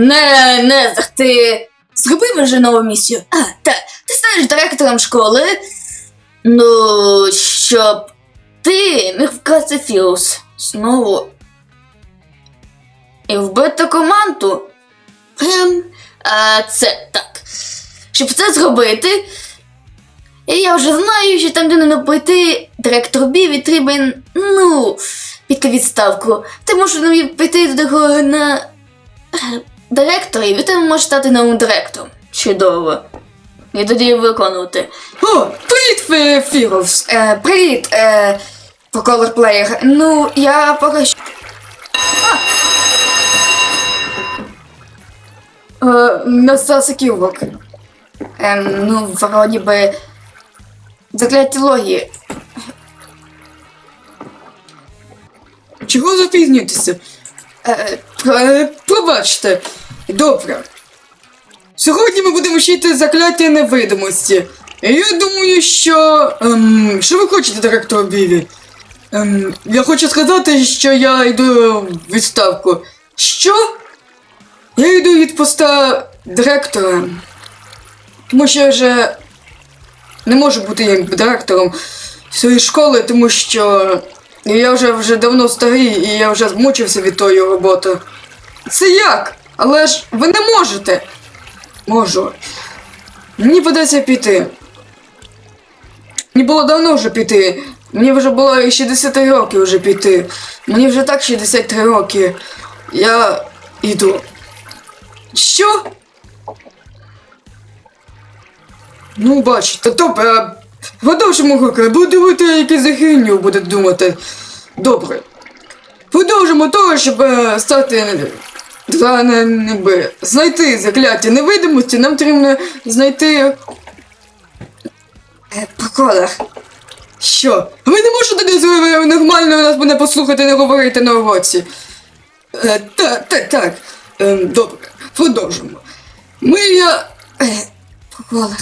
Не, не, ти зроби вже нову місію. А, так, ти станеш директором школи. Ну, щоб ти міг вкрасти Фіус знову. І вбити команду. Ем, а це так. Щоб це зробити. І я вже знаю, що там де не прийти директор Біві треба, ну, піти відставку. Ти можеш піти до на е, директорів, і ти можеш стати новим директором. Чудово. І тоді виконувати. О, привіт, Фіровс. Е, привіт, е, колорплеєр. Ну, я поки що. Е, Настав кілок. Ем, ну, вроді би. Закляті логії. Чого запізнюєтеся? Е, Е, Пробачте. Добре. Сьогодні ми будемо вчити закляття невидимості. Я думаю, що. Ем, що ви хочете, директор Біві? Ем, я хочу сказати, що я йду в відставку. Що? Я йду від поста директора. Тому що я вже не можу бути як директором своєї школи, тому що я вже вже давно старий і я вже змучився від тої роботи. Це як? Але ж ви не можете. Можу. Мені придеться піти. Мені було давно вже піти. Мені вже було і 60 років вже піти. Мені вже так 63 роки. Я йду. Що? Ну, бачите, добре. Продовжимо роки. Буду дивити, які за буде думати. Добре. Продовжимо того, щоб е, стати. Не, не знайти закляття невидимості, нам потрібно знайти. Е, по колах. Що? Ви не можете з- нормально нас мене послухати, не говорити на уроці. Е, так, так, так. Е, добре, продовжимо. Ми я. Е, по колах.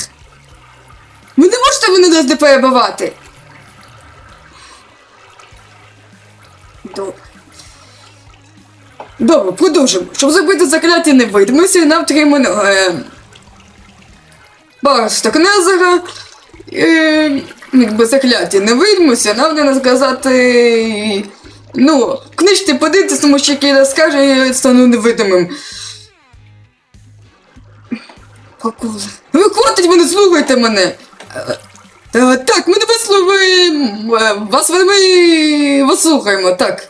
Ви не можете мене нас не перебивати. Добре. Добре, продовжимо. Щоб зробити закляття невидимості, нам потрібно е, Барсток Незера. Е, якби закляття невидимості, нам треба сказати. Ну, книжці подивитися, тому що я скаже, я стану невидимим. Проколи. Ви мене, слухайте мене. Е, е, так, ми не вас слухаємо. е, Вас ми вас слухаємо, так.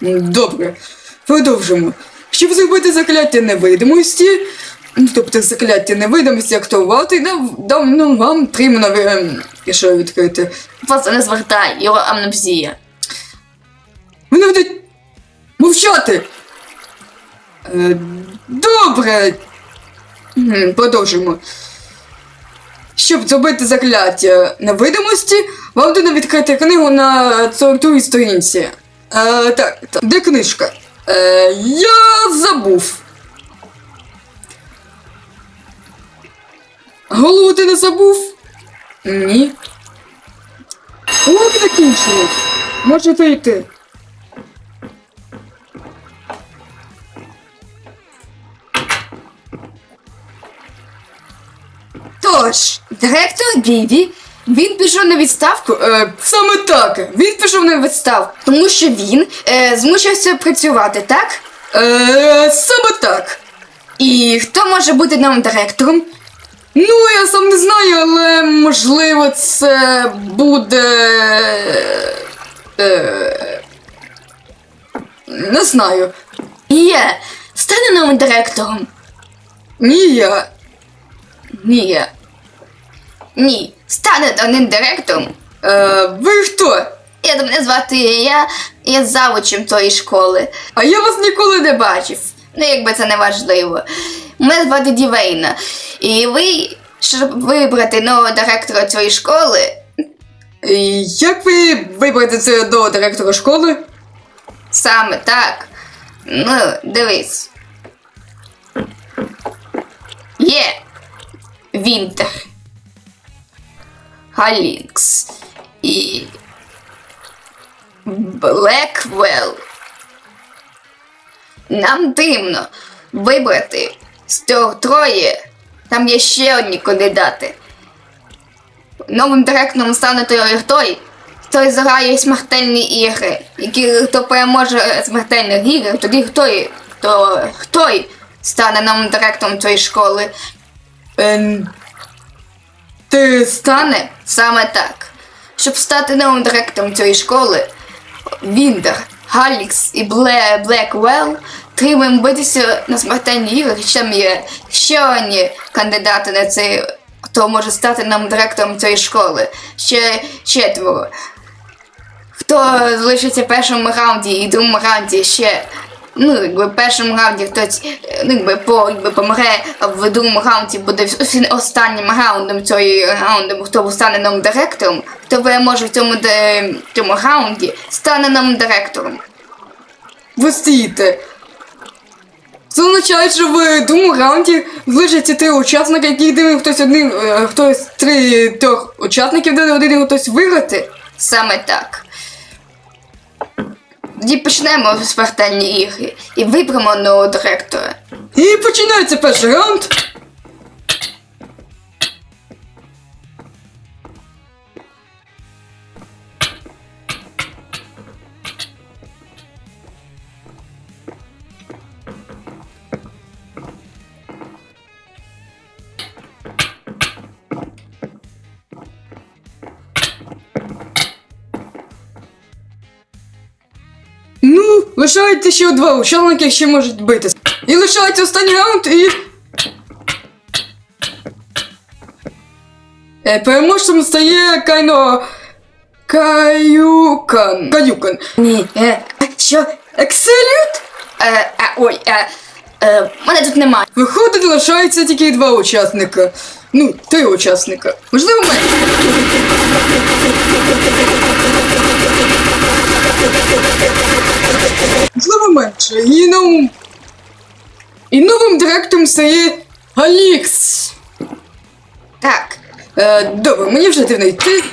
Добре. Продовжимо. Щоб зробити закляття невидимості, ну, тобто закляття невидимості актувати, нам, нам, ну, вам потрібно ем, що відкрити. Просто не звертай, його амнезія. Вони будуть мовчати. Е, добре. Продовжимо. Щоб зробити закляття невидимості, вам треба відкрити книгу на 42 сторінці. Е, так, так, де книжка? Е, я забув. Голову ти не забув? Ні. Уроки закінчили. Можете йти. Тож, директор Біві, він пішов на відставку. Е, саме так. Він пішов на відставку, тому що він е, змушився працювати, так? Е, саме так. І хто може бути новим директором? Ну, я сам не знаю, але можливо це буде. Е, не знаю. Є, стане новим директором. Ні я. Ні. я. Ні, стане новим директором. Е, ви хто? Я мене звати я, я завучем тої школи. А я вас ніколи не бачив. Ну, якби це не важливо. Мене звати Дівейна. І ви, щоб вибрати нового директора цієї школи, Як ви виберете це до директора школи? саме так. Ну, дивись. Є Вінтер. Галінкс. І. Блеквелл. Нам дивно. вибрати з трьох троє. Там є ще одні кандидати. Новим директором стане той, той, хто заграє смертельні ігри. Які, хто переможе смертельних ігор, тоді хто, хто, хто стане новим директором цієї школи. Стане саме так. Щоб стати новим директором цієї школи, Віндер, Галікс і Бле, Блеквелл треба битися на смертельні ігри. Там є ще одні кандидати на цей, хто може стати новим директором цієї школи. Ще четверо. Хто залишиться в першому раунді і другому раунді ще. Ну, якби в першому раунді хтось е, ну, якби, по, якби помре, в другому раунді буде останнім раундом цієї раунду, хто стане новим директором, хто переможе в цьому, де, цьому раунді, стане новим директором. ви стоїте. Це означає, що в другому раунді залишаться три учасники, які єдиний хтось один, е, хтось три трьох учасників, де один хтось виграти. Саме так. Тоді почнемо смертельні ігри і виберемо нового директора. І починається перший раунд. лишається ще два учасники, які ще можуть битися. І лишається останній раунд і. Е, переможцем стає Кайно. Каюкан. Каюкан. Ні, е, що? Екселют! Е, е, ой, е, е, мене тут немає. Виходить, лишається тільки два учасника. Ну, три учасника. Можливо, менше. Можливо, менше. І новим. І новим директором стає Алікс. Так, Е, добре, мені вже дивно йти.